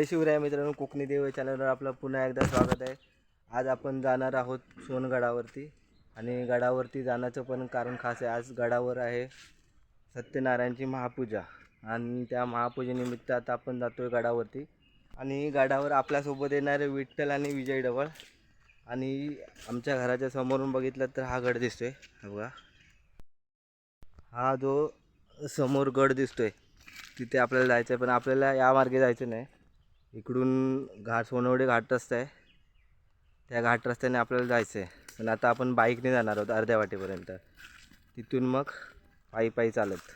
जय शिवराय मित्रांनो कोकणी देव चॅनलवर आपलं पुन्हा एकदा स्वागत आहे. आज आपण जाणार आहोत सोनगडावरती आणि गडावरती जाण्याचं पण कारण खास आहे. आज गडावर आहे सत्यनारायणची महापूजा आणि त्या महापूजेनिमित्त आता आपण जातो आहे गडावरती. आणि गडावर आपल्यासोबत येणारे विठ्ठल आणि विजय डवळ आणि आमच्या घराच्या समोरून बघितलं तर हा गड दिसतो आहे बघा. हा जो समोर गड दिसतो आहे तिथे आपल्याला जायचं आहे पण आपल्याला या मार्गे जायचं नाही. इकडून घाट सोनवडे घाट रस्ता आहे. त्या घाट रस्त्याने आपल्याला जायचं आहे पण आता आपण बाईकने जाणार आहोत अर्ध्या वाटेपर्यंत. तिथून मग पायी पायी चालत.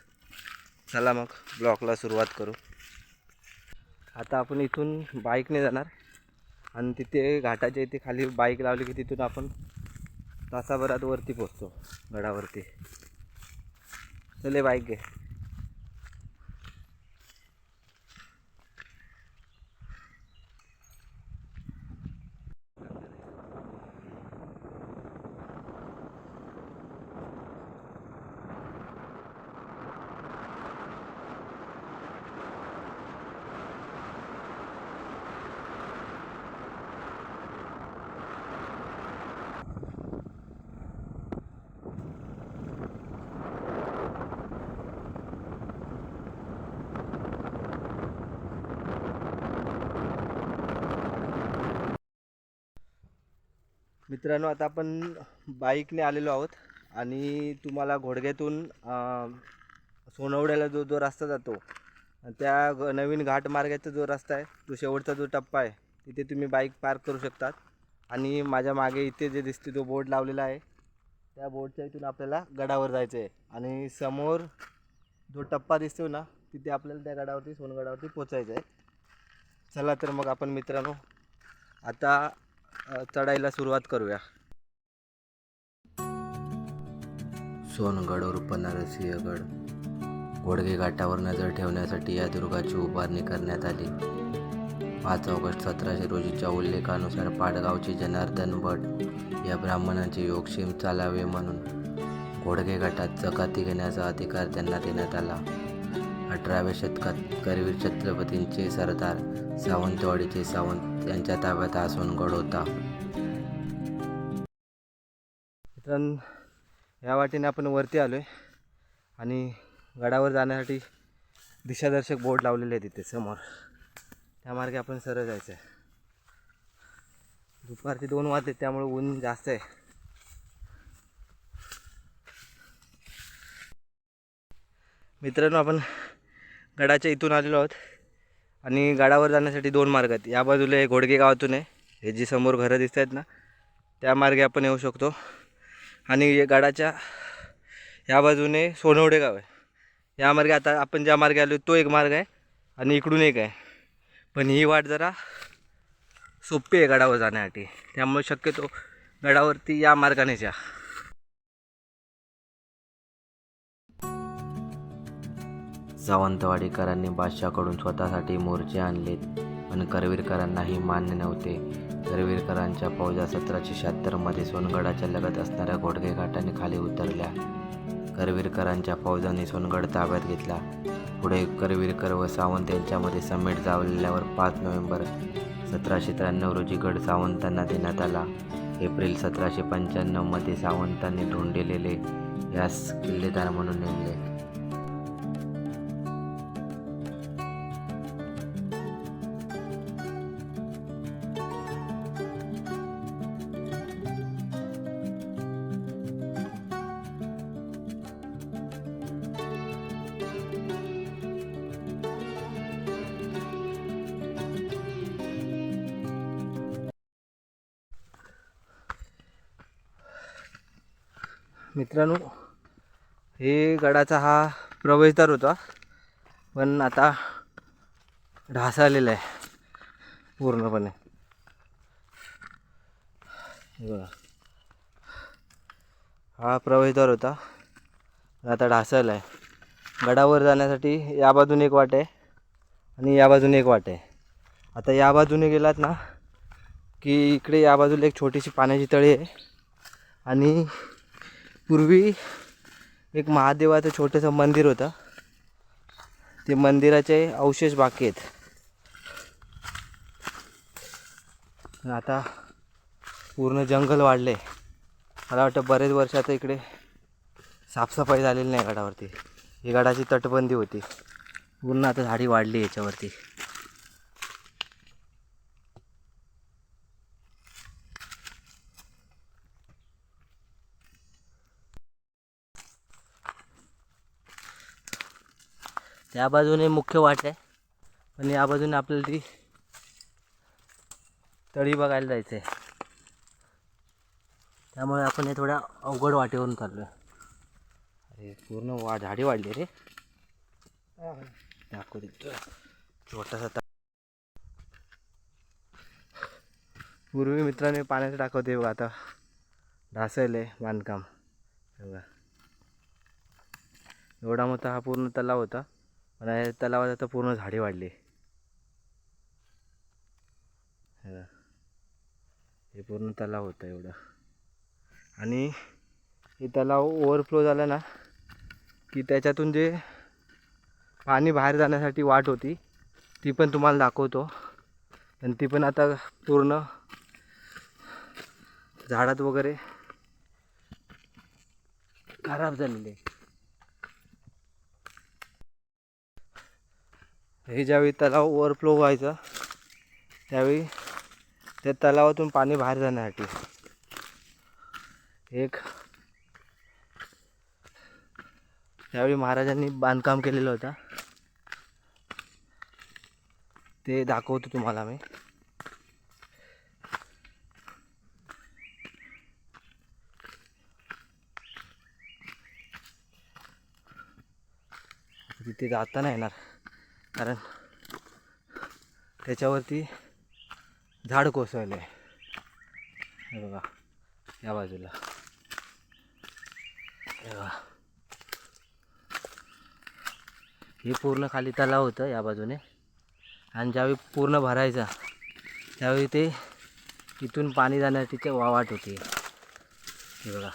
चला मग ब्लॉकला सुरुवात करू. आता आपण इथून बाईकने जाणार. आणि तिथे घाटाच्या इथे खाली बाईक लावली की तिथून आपण तासाभरात वरती पोचतो गडावरती. चले बाईक घे. मित्रांनो आता आपण बाईकने आलेलो आहोत आणि तुम्हाला घोडग्यातून सोनवड्याला जो जो रस्ता जातो त्या नवीन घाट मार्गाचा जो रस्ता आहे तो शेवटचा जो टप्पा आहे तिथे तुम्ही बाईक पार्क करू शकतात. आणि माझ्या मागे इथे जे दिसते तो बोर्ड लावलेला आहे. त्या बोर्डच्या इथून आपल्याला गडावर जायचं आहे. आणि समोर जो टप्पा दिसतो ना तिथे आपल्याला त्या गडावरती सोनगडावरती पोचायचं आहे. चला तर मग आपण मित्रांनो आता चढायला सुरुवात करूया. सोनगड उर्फ नरसिंहगड. घोडगे घाटावर नजर ठेवण्यासाठी या दुर्गाची उभारणी करण्यात आली. पाच ऑगस्ट सतराशे रोजीच्या उल्लेखानुसार पाडगावचे जनार्दन भट या ब्राह्मणाचे योगक्षेम चालावे म्हणून घोडगे घाटात चकाती घेण्याचा अधिकार त्यांना देण्यात आला. अठराव्या शतकात करवीर छत्रपतींचे सरदार सावंतवाडीचे सावंत त्यांच्या ताब्यात हा सोनगड होता मित्रांनो या वाटेने आपण वरती आलो आहे आणि गडावर जाण्यासाठी दिशादर्शक बोर्ड लावलेले आहे तिथे समोर. त्या मार्गे आपण सरळ जायचं आहे दुपारचे दोन वाजले त्यामुळे ऊन जास्त आहे. मित्रांनो आपण गडाच्या इथून आलेलो आहोत. आणि गडावर जाण्यासाठी दोन मार्ग आहेत. या बाजूला हे घोडगे गावातून आहे. हे जी समोर घरं दिसत आहेत ना त्या मार्गे आपण येऊ शकतो. आणि हे गडाच्या या बाजूने सोनवडे गाव आहे. या मार्गे आता आपण ज्या मार्गे आलो तो एक मार्ग आहे आणि इकडून एक आहे. पण ही वाट जरा सोपी आहे गडावर जाण्यासाठी. त्यामुळे शक्यतो गडावरती या मार्गानेच या सावंतवाडीकरांनी बादशाहकडून स्वतःसाठी मोर्चे आणलेत पण करवीरकरांनाही मान्य नव्हते. करवीरकरांच्या फौजा सतराशे शहात्तरमध्ये सोनगडाच्या लगत असणाऱ्या घोडगे घाटाने खाली उतरल्या. करवीरकरांच्या फौजांनी सोनगड ताब्यात घेतला. पुढे करवीरकर व सावंत यांच्यामध्ये समेट जावलेल्यावर पाच नोव्हेंबर सतराशे त्र्याण्णव रोजी गड सावंतांना देण्यात आला. एप्रिल सतराशे पंच्याण्णवमध्ये सावंतांनी ढोंडेलेले यास किल्लेदार म्हणून नेमले. मित्रांनो हे गडाचा हा प्रवेशद्वार होता पण आता ढासाळलेला आहे पूर्णपणे. बघा. हा प्रवेशद्वार होता आता ढासळला आहे गडावर जाण्यासाठी या बाजूने एक वाट आहे आणि या बाजूने एक वाट आहे. आता या बाजूने गेलात ना की इकडे या बाजूला एक छोटीशी पाण्याची तळी आहे आणि पूर्वी एक महादेवाचं छोटंसं मंदिर होतं. ते मंदिराचे अवशेष बाकी आहेत. आता पूर्ण जंगल वाढले मला वाटतं बरेच वर्ष आता इकडे साफसफाई झालेली नाही गडावरती. ही गडाची तटबंदी होती. पूर्ण आता झाडी वाढली याच्यावरती. त्या बाजूने मुख्य वाट आहे. पण या बाजूने आपल्याला ती तळी बघायला जायचं आहे त्यामुळे आपण हे थोड्या अवघड वाटेवरून चाललो आहे अरे पूर्ण वा झाडी वाढली रे. दाखवू छोटासा पूर्वी मित्रांनी पाण्याचं टाकवते बघा आता. ढासळले बांधकाम. बघा. एवढा मोठा हा पूर्ण तलाव होता. पण या तलावात आता पूर्ण झाडे वाढले. हे हे पूर्ण तलाव होतं एवढं. आणि हे तलाव ओव्हरफ्लो झाला ना की त्याच्यातून जे पाणी बाहेर जाण्यासाठी वाट होती ती पण तुम्हाला दाखवतो. आणि ती पण आता पूर्ण झाडात वगैरे खराब झालेली आहे. हे ज्यावेळी तलाव ओव्हरफ्लो व्हायचा त्यावेळी त्या तलावातून पाणी बाहेर जाण्यासाठी एक त्यावेळी महाराजांनी बांधकाम केलेलं होतं. ते दाखवतो तुम्हाला मी. तिथे जाता नाही येणार. कारण त्याच्यावरती झाड कोसळलं आहे. हे बघा या बाजूला. हे बघा. हे पूर्ण खाली तलाव होतं या बाजूने. आणि ज्यावेळी पूर्ण भरायचा त्यावेळी ते इथून पाणी जाण्याची ते वावाट होती. हे बघा.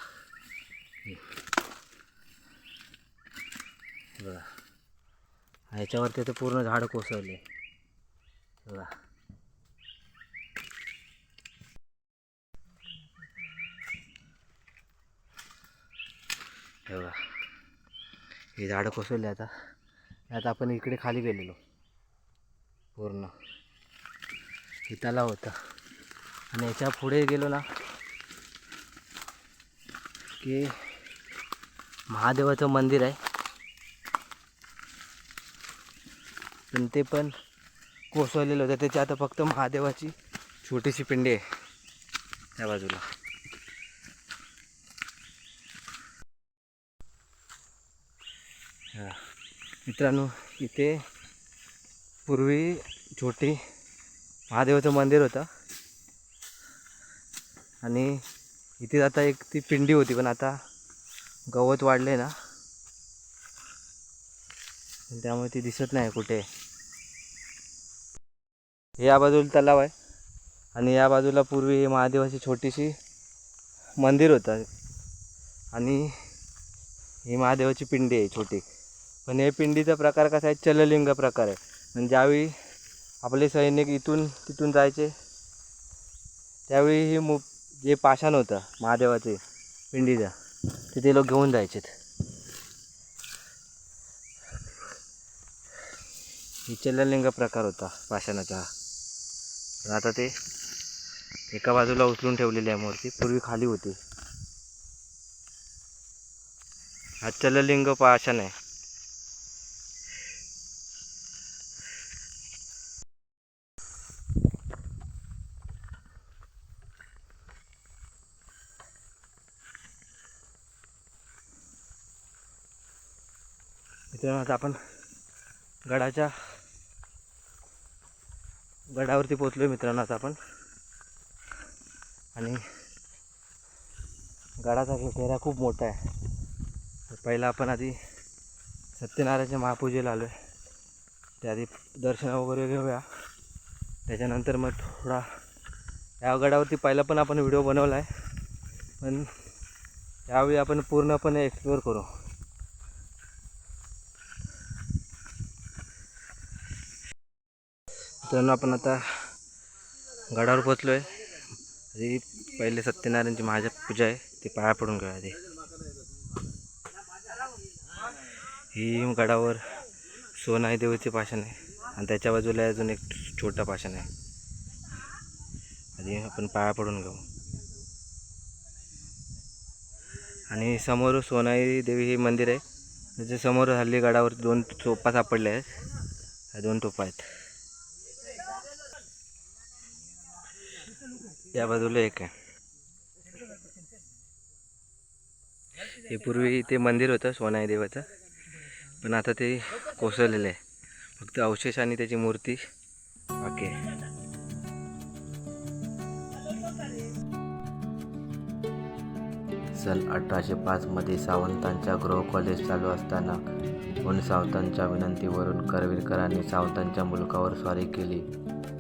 बघा. ह्याच्यावरती तर पूर्ण झाड कोसळले. हे बघा हे बघा. हे झाडं कोसळले आता. आता आपण इकडे खाली गेलेलो. पूर्ण. हे तलाव होता. आणि याच्यापुढे गेलो ना की महादेवाचं मंदिर आहे. पण ते पण कोसळलेलं होतं. त्याच्या आता फक्त महादेवाची छोटीशी पिंडी आहे. त्या बाजूला. मित्रांनो इथे पूर्वी छोटी महादेवाचं मंदिर होतं. आणि इथे आता एक ती पिंडी होती पण आता गवत वाढले ना. त्यामुळे ती दिसत नाही कुठे. या बाजूला तलाव आहे. आणि या बाजूला पूर्वी महादेवाची छोटीशी मंदिर होतं. आणि ही महादेवाची पिंडी आहे छोटी. पण हे पिंडीचा प्रकार कसा आहे? चललिंग प्रकार आहे. म्हणजे ज्यावेळी आपले सैनिक इथून तिथून जायचे त्यावेळी हे मु जे पाषाण होतं महादेवाचे पिंडीचं तिथे लोक घेऊन जायचेत. ही चललिंग प्रकार होता पाषाणाचा हा. पण आता ते एका बाजूला उचलून ठेवलेली आहे मूर्ती. पूर्वी खाली होती. हा चललिंग पाषाण आहे. मित्रांनो आता आपण गडाच्या गडावरती पोचलो आहे मित्रांनो आता आपण. आणि गडाचा घेरा खूप मोठा आहे. पहिला आपण आधी सत्यनारायणच्या महापूजेला आलो आहे त्याआधी दर्शन वगैरे घेऊया. त्याच्यानंतर मग थोडा या गडावरती पहिला पण आपण व्हिडिओ बनवला आहे पण यावेळी आपण पूर्णपणे एक्सप्लोअर करू. मित्रांनो आपण आता गडावर पोचलो आहे आधी पहिले सत्यनारायणची महाजा पूजा आहे ती पाया पडून घेऊया आधी. ही गडावर सोनाई देवीचे पाषाण आहे. आणि त्याच्या बाजूला अजून एक छोटा पाषाण आहे. आधी आपण पाया पडून घेऊ. आणि समोर सोनाई देवी हे मंदिर आहे. त्याच्यासमोर हल्ली गडावर दोन तोपा सापडल्या आहेत. ह्या दोन तोपा आहेत. त्या बाजूला एक आहे. हे पूर्वी ते मंदिर होतं सोनाई देवाचं पण आता ते कोसळलेलं आहे. फक्त अवशेष आणि त्याची मूर्ती बाकी आहे. अठराशे पाचमध्ये सावंतांच्या गृह कॉलेज चालू असताना पण सावंतांच्या विनंतीवरून करवीरकरांनी सावंतांच्या मुलकावर स्वारी केली?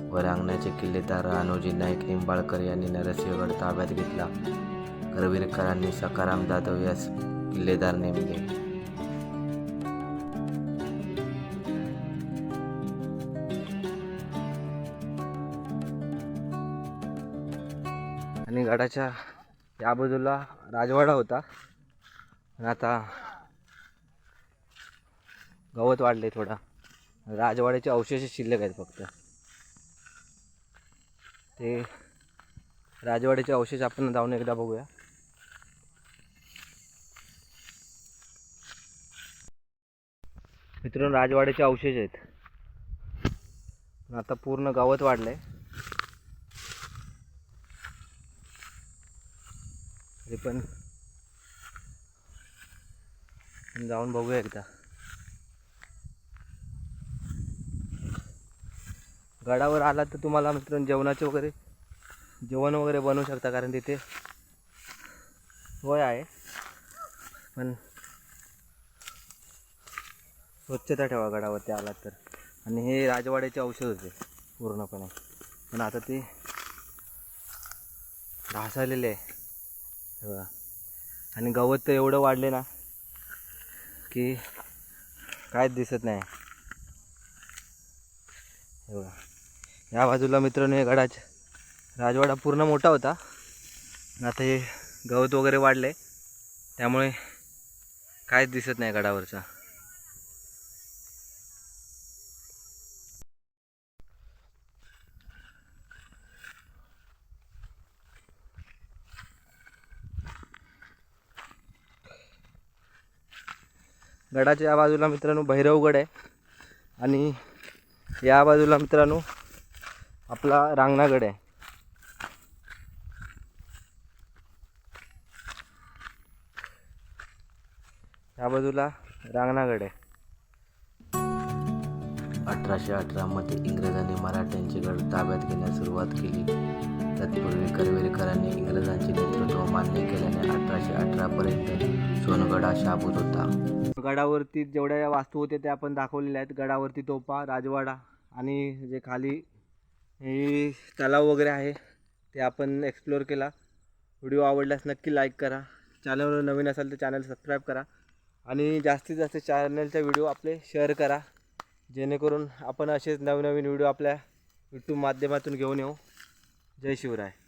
व रांगण्याचे किल्लेदार रानोजी नाईक निंबाळकर यांनी नरसिंहगड ताब्यात घेतला. करवीरकरांनी सकाराम जाधव यास किल्लेदार नेमले. आणि गडाच्या या बाजूला राजवाडा होता. आणि आता गवत वाढले थोडा. राजवाड्याचे अवशेष शिल्लक आहेत फक्त. ते राजवाड्याचे अवशेष आपण जाऊन एकदा बघूया. मित्रांनो राजवाड्याचे अवशेष आहेत. आता पूर्ण गवत वाढलंय. तरी पण जाऊन बघूया एकदा. गडावर आला तर तुम्हाला मित्रांनो जेवणाचे वगैरे जेवण वगैरे बनवू शकता कारण तिथे सोय आहे. पण स्वच्छता ठेवा गडावरती आलात तर. आणि हे राजवाड्याचे औषध होते पूर्णपणे. पण आता ते ढासळलेले आहे. हे बघा. आणि गवत तर एवढं वाढले ना की काहीच दिसत नाही. हे बघा. या बाजूला मित्रांनो हे गडाच राजवाडा पूर्ण मोठा होता. आता हे गवत वगैरे वाढले त्यामुळे काहीच दिसत नाही गडावरचा. गडाच्या या बाजूला मित्रांनो भैरवगड आहे. आणि या बाजूला मित्रांनो आपला रांगणागड आहे. या बाजूला रांगणागड आहे. अठराशे अठरामध्ये इंग्रजांनी मराठ्यांचे गड ताब्यात घेण्यास सुरुवात केली. तत्पूर्वी करवीरकरांनी इंग्रजांचे नेतृत्व मान्य केल्याने अठराशे अठरापर्यंत सोनगड हा शाबूत होता. गडावरती जेवढ्या वास्तू होत्या त्या आपण दाखवलेल्या आहेत. गडावरती तोपा राजवाडा आणि जे खाली हे तलाव वगैरे आहे ते आपण एक्सप्लोअर केला. व्हिडिओ आवडल्यास नक्की लाईक करा. चॅनलवर नवीन असाल तर चॅनल सबस्क्राईब करा. आणि जास्तीत जास्त चॅनलचे व्हिडिओ आपले शेअर करा. जेणेकरून आपण असेच नवनवीन व्हिडिओ आपल्या यूट्यूब माध्यमातून घेऊन येऊ. जय शिवराय.